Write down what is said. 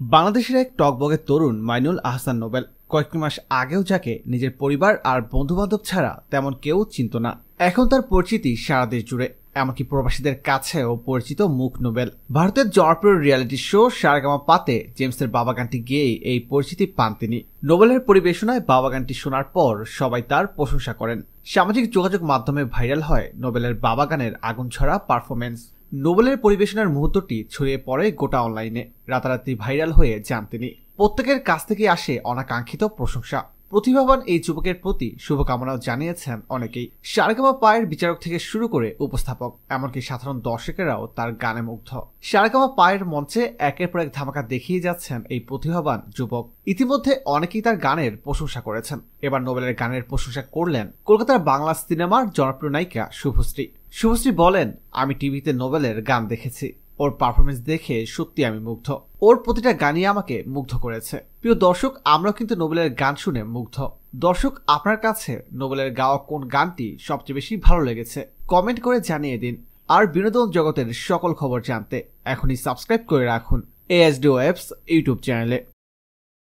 বাংলাদেশের এক টকবগের তরুণ মাইনুল আহসান নোবেল। কয়েক মাস আগেও যাকে নিজের পরিবার আর বন্ধুবান্ধব ছাড়া তেমন কেউ চিনত না। এখন তার পরিচিতি সারা দেশ জুড়ে, এমনকি প্রবাসীদের কাছেও পরিচিত মুখ নোবেল। ভারতের জনপ্রিয় রিয়ালিটি শো সারগামা পাতে জেমসের বাবা গানটি গিয়েই এই পরিচিতি পান তিনি। নোবেলের পরিবেশনায় বাবা গানটি শোনার পর সবাই তার প্রশংসা করেন। সামাজিক যোগাযোগ মাধ্যমে ভাইরাল হয় নোবেলের বাবা গানের আগুন ছড়া পারফরমেন্স নোবেলের পরিবেশনার মুহূর্তটি ছড়িয়ে পড়ে গোটা অনলাইনে। রাতারাতি ভাইরাল হয়ে যান তিনি। প্রত্যেকের কাছ থেকে আসে অনাকাঙ্ক্ষিত প্রশংসা। প্রতিভাবান এই যুবকের প্রতি শুভকামনাও জানিয়েছেন অনেকেই। সারেগামা পায়ের বিচারক থেকে শুরু করে উপস্থাপক, এমনকি সাধারণ দর্শকেরাও তার গানে মুগ্ধ। সারেগামা পায়ের মঞ্চে একের পর এক ধামাকা দেখিয়ে যাচ্ছেন এই প্রতিভাবান যুবক। ইতিমধ্যে অনেকেই তার গানের প্রশংসা করেছেন। এবার নোবেলের গানের প্রশংসা করলেন কলকাতার বাংলা সিনেমার জনপ্রিয় নায়িকা শুভশ্রী। শুভশ্রী বলেন, আমি টিভিতে নোবেলের গান দেখেছি। ওর পারফরমেন্স দেখে সত্যি আমি মুগ্ধ। ওর প্রতিটা গানই আমাকে মুগ্ধ করেছে। প্রিয় দর্শক আমরা কিন্তু নোবেলের গান শুনে মুগ্ধ। দর্শক, আপনার কাছে নোবেলের গাওয়া কোন গানটি সবচেয়ে বেশি ভালো লেগেছে? কমেন্ট করে জানিয়ে দিন। আর বিনোদন জগতের সকল খবর জানতে এখনই সাবস্ক্রাইব করে রাখুন এএসডিও অ্যাপস ইউটিউব চ্যানেলে।